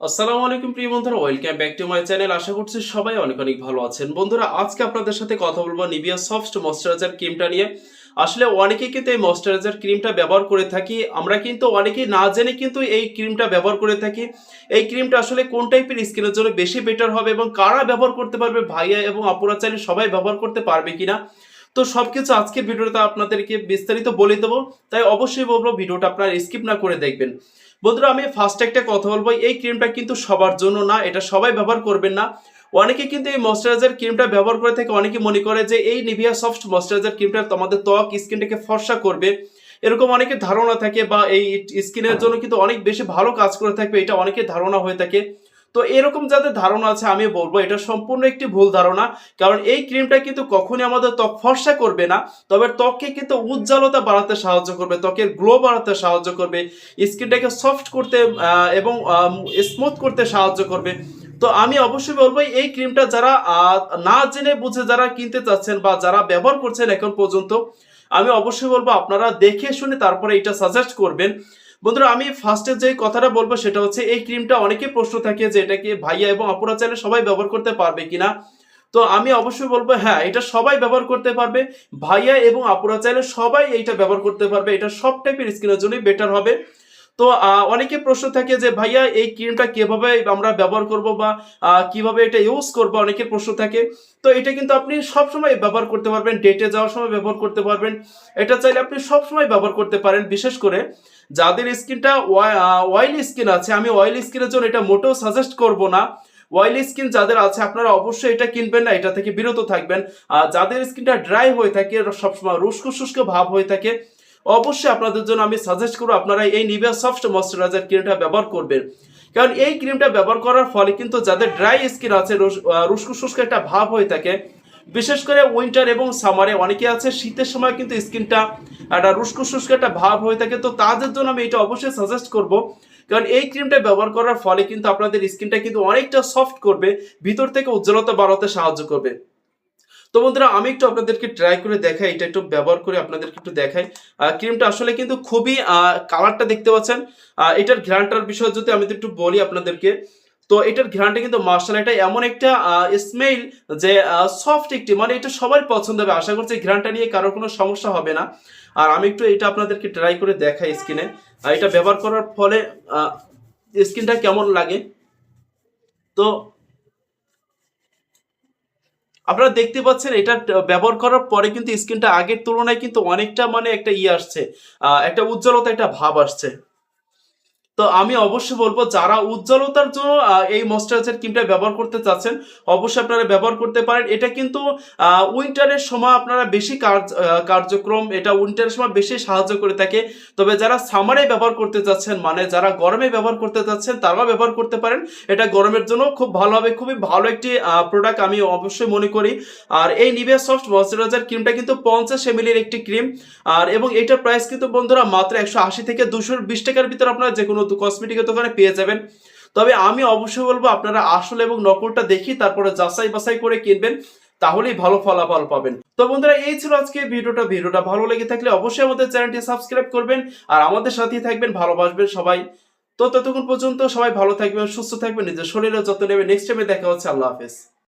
আসসালামু আলাইকুম প্রিয় বন্ধুরা welcome back to my channel আশা করছি সবাই অনেক অনেক ভালো আছেন। বন্ধুরা, আজকে আপনাদের সাথে কথা বলব নিভিয়া সফট ময়শ্চারাইজার ক্রিমটা নিয়ে। আসলে অনেকেই কিন্তু এই ময়শ্চারাইজার ক্রিমটা ব্যবহার করে থাকি। আমরা কিন্তু অনেকেই না জেনে কিন্তু এই ক্রিমটা ব্যবহার করে থাকি। এই ক্রিমটা আসলে কোন টাইপের স্কিনের জন্য বেশি বেটার হবে এবং কারা ব্যবহার করতে পারবে, ভাইয়া এবং আপুরা চাইলে সবাই ব্যবহার করতে পারবে কিনা? তো সব কিছু আজকের ভিডিওতে আপনাদেরকে বিস্তারিত বলে দেবো। তাই অবশ্যই বলব, ভিডিওটা আপনার স্কিপ না করে দেখবেন। বন্ধুরা, আমি ফার্স্ট একটা কথা বলব, এই ক্রিমটা কিন্তু সবার জন্য না, এটা সবাই ব্যবহার করবেন না। অনেকে কিন্তু এই ময়শ্চারাইজার ক্রিমটা ব্যবহার করে থাকে, অনেকে মনে করে যে এই নিভিয়া সফট ময়শ্চারাইজার ক্রিমটা তোমাদের ত্বক স্কিনটাকে ফর্সা করবে। এরকম অনেকের ধারণা থাকে বা এই স্কিনের জন্য কিন্তু অনেক বেশি ভালো কাজ করে থাকবে, এটা অনেকের ধারণা হয়ে থাকে। তো এরকম যাদের ধারণা আছে আমি বলব, এটা সম্পূর্ণ একটি ভুল ধারণা। কারণ এই ক্রিমটা কিন্তু কখনই আমাদের ত্বক ফর্সা করবে না, তবে ত্বককে কিন্তু উজ্জ্বলতা বাড়াতে সাহায্য করবে, ত্বকের গ্লো বাড়াতে সাহায্য করবে, স্কিনটাকে সফট করতে এবং স্মুথ করতে সাহায্য করবে। তো আমি অবশ্যই বলব, এই ক্রিমটা যারা না জেনে বুঝে যারা কিনতে চাচ্ছেন বা যারা ব্যবহার করছেন এখন পর্যন্ত, আমি অবশ্যই বলব, আপনারা দেখে শুনে তারপরে এটা সাজেস্ট করবেন। বন্ধুরা, আমি ফার্স্টে যে কথাটা বলব সেটা হচ্ছে, এই ক্রিমটা অনেকে প্রশ্ন থাকে যে এটাকে ভাইয়া এবং অপরা চাইলে সবাই ব্যবহার করতে পারবে কিনা? তো আমি অবশ্যই বলব হ্যাঁ এটা সবাই ব্যবহার করতে পারবে। ভাইয়া এবং আপুরা চাইলে সবাই এইটা ব্যবহার করতে পারবে। এটা সব টাইপের স্কিনের জন্যই বেটার হবে। তো অনেকে প্রশ্ন থাকে যে, ভাইয়া, এই ক্রিমটা কীভাবে আমরা ব্যবহার করব বা কীভাবে এটা ইউজ করব? অনেকের প্রশ্ন থাকে। তো এটা কিন্তু আপনি সব সময় ব্যবহার করতে পারবেন ডেটে যাওয়ার সময় ব্যবহার করতে পারবেন। এটা চাইলে আপনি সব সময় ব্যবহার করতে পারেন, বিশেষ করে যাদের স্কিনটা অয়েলি স্কিন আছে। আমি অয়েলি স্কিনের জন্য এটা মোটেও সাজেস্ট করব না। অয়েলি স্কিন যাদের আছে, আপনারা অবশ্যই এটা কিনবেন না, এটা থেকে বিরত থাকবেন। আর যাদের স্কিনটা ড্রাই হয়ে থাকে, সবসময় রুস্কো শুষ্ক ভাব হয়ে থাকে অবশ্যই আপনাদের জন্য আমি সাজেস্ট করব আপনারা এই নিভিয়া সফট ময়শ্চারাইজার ক্রিমটা ব্যবহার করবেন। কারণ এই ক্রিমটা ব্যবহার করার ফলে কিন্তু যাদের ড্রাই স্কিন আছে রুস্কো শুষ্ক একটা ভাব হয়ে থাকে, বিশেষ করে উইন্টার এবং সামারে অনেকে আছে, শীতের সময় কিন্তু স্কিনটা একটা রুস্কো শুষ্ক একটা ভাব হয়ে থাকে। তো তাদের জন্য আমি এটা অবশ্যই সাজেস্ট করব। কারণ এই ক্রিমটা ব্যবহার করার ফলে কিন্তু আপনাদের স্কিনটা কিন্তু অনেকটা সফট করবে, ভিতর থেকে উজ্জ্বলতা বাড়াতে সাহায্য করবে। তো বন্ধুরা, আমি একটু আপনাদেরকে ট্রাই করে দেখাই, এটা একটু ব্যবহার করে আপনাদেরকে একটু দেখাই। ক্রিমটা আসলে কিন্তু খুবই কালারটা দেখতে পাচ্ছেন। এটার ঘ্রাণটার বিষয়ে যদি আমি একটু বলি আপনাদেরকে, তো এটার ঘ্রাণটা কিন্তু মার্শাল এটা এমন একটা স্মেল যে সফট একটি মানে এটা সবার পছন্দ হবে। আশা করছি এই ঘ্রাণটা নিয়ে কারোর কোনো সমস্যা হবে না। আর আমি একটু এটা আপনাদেরকে ট্রাই করে দেখাই স্কিনে এটা ব্যবহার করার ফলে স্কিনটা কেমন লাগে? তো আপনারা দেখতে পাচ্ছেন এটা ব্যবহার করার পরে কিন্তু স্ক্রিনটা আগের তুলনায় কিন্তু অনেকটা মানে একটা ইয়ে আসছে একটা উজ্জ্বলতা, একটা ভাব আসছে। তো আমি অবশ্যই বলব, যারা উজ্জ্বলতার জন্য এই ময়শ্চারাইজার ক্রিমটা ব্যবহার করতে চাচ্ছেন, অবশ্যই আপনারা ব্যবহার করতে পারেন। এটা কিন্তু উইন্টারের সময় আপনারা বেশি কার্য কার্যক্রম, এটা উইন্টারের সময় বেশি সাহায্য করে থাকে। তবে যারা সামারে ব্যবহার করতে চাচ্ছেন মানে যারা গরমে ব্যবহার করতে চাচ্ছেন, তারাও ব্যবহার করতে পারেন। এটা গরমের জন্য খুব ভালো হবে, খুবই ভালো একটি প্রোডাক্ট আমি অবশ্যই মনে করি। আর এই নিভিয়া সফট ময়শ্চারাইজার ক্রিমটা কিন্তু পঞ্চাশ এমএলের একটি ক্রিম আর, এবং এটার প্রাইস কিন্তু বন্ধুরা মাত্র একশো আশি থেকে দুশো বিশ টাকার ভিতরে আপনারা যে কোনো কসমেটিকের দোকানে পেয়ে যাবেন। তবে আমি অবশ্যই বলব, আপনারা আসল এবং নকলটা দেখি তারপরে যাচাই বাছাই করে কিনবেন, তাহলেই ভালো ফলাফল পাবেন। তো বন্ধুরা, এই ছিল আজকে ভিডিওটা। ভিডিওটা ভালো লেগে থাকলে অবশ্যই আমাদের চ্যানেলটি সাবস্ক্রাইব করবেন আর আমাদের সাথেই থাকবেন, ভালোবাসবেন সবাই। তো ততক্ষণ পর্যন্ত সবাই ভালো থাকবেন, সুস্থ থাকবেন, নিজের শরীরের যত্ন নেবেন। নেক্সট টাইমে দেখা হচ্ছে, আল্লাহ হাফেজ।